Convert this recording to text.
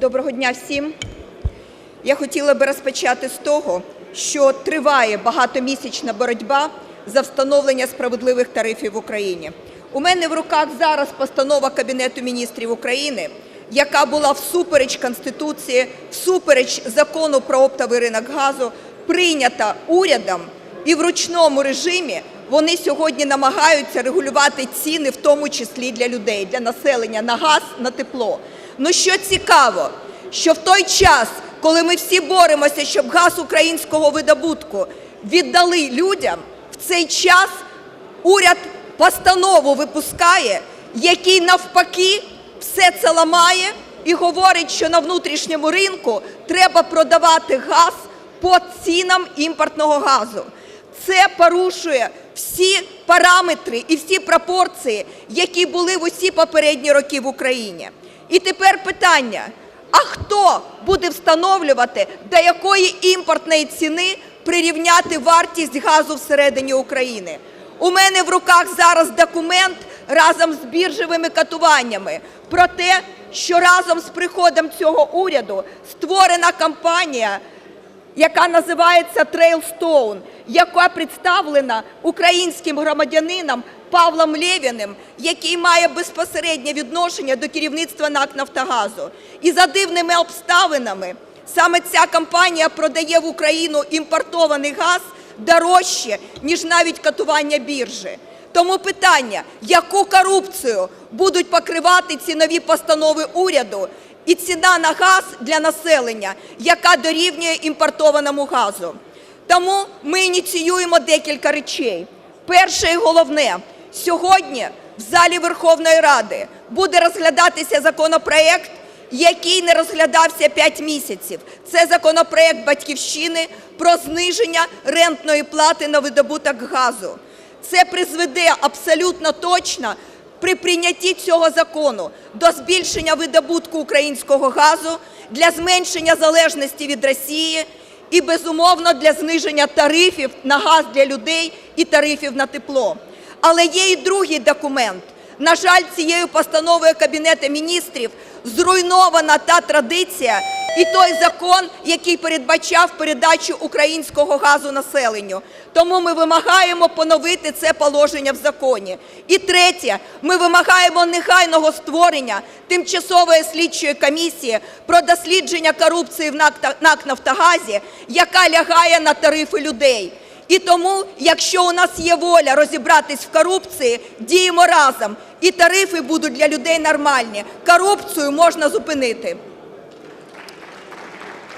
Доброго дня всім. Я хотіла би розпочати з того, що триває багатомісячна боротьба за встановлення справедливих тарифів в Україні. У мене в руках зараз постанова Кабінету міністрів України, яка була всупереч Конституції, всупереч Закону про оптовий ринок газу, прийнята урядом і в ручному режимі вони сьогодні намагаються регулювати ціни, в тому числі для людей, для населення на газ, на тепло. Ну що цікаво, що в той час, коли ми всі боремося, щоб газ українського видобутку віддали людям, в цей час уряд постанову випускає, який навпаки все це ламає і говорить, що на внутрішньому ринку треба продавати газ по цінам імпортного газу. Це порушує всі параметри і всі пропорції, які були в усі попередні роки в Україні. І тепер питання: а хто буде встановлювати, до якої імпортної ціни прирівняти вартість газу всередині України? У мене в руках зараз документ разом з біржевими катуваннями про те, що разом з приходом цього уряду створена компанія яка називається Trailstone, яка представлена українським громадянином Павлом Лєвіним, який має безпосереднє відношення до керівництва НАК «Нафтогазу». І за дивними обставинами саме ця компанія продає в Україну імпортований газ дорожче, ніж навіть катування біржі. Тому питання, яку корупцію будуть покривати ці нові постанови уряду і ціна на газ для населення, яка дорівнює імпортованому газу. Тому ми ініціюємо декілька речей. Перше і головне, сьогодні в залі Верховної Ради буде розглядатися законопроект, який не розглядався 5 місяців. Це законопроект «Батьківщини» про зниження рентної плати на видобуток газу. Це призведе абсолютно точно при прийнятті цього закону до збільшення видобутку українського газу, для зменшення залежності від Росії і, безумовно, для зниження тарифів на газ для людей і тарифів на тепло. Але є і другий документ. На жаль, цією постановою Кабінету міністрів зруйнована та традиція і той закон, який передбачав передачу українського газу населенню. Тому ми вимагаємо поновити це положення в законі. І третє, ми вимагаємо негайного створення тимчасової слідчої комісії про дослідження корупції в НАК «Нафтогазі», яка лягає на тарифи людей. І тому, якщо у нас є воля розібратись в корупції, діємо разом, і тарифи будуть для людей нормальні. Корупцію можна зупинити.